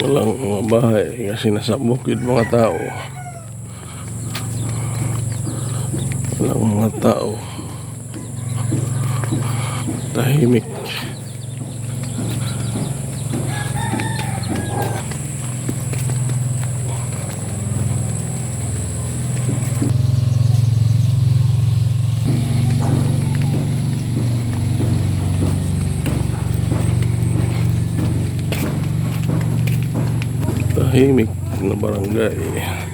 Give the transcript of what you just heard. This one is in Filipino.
Walang mga bahay kasi nasa bukid mga tao. Walang mga tao. Tahimik. Tahimik na barangay.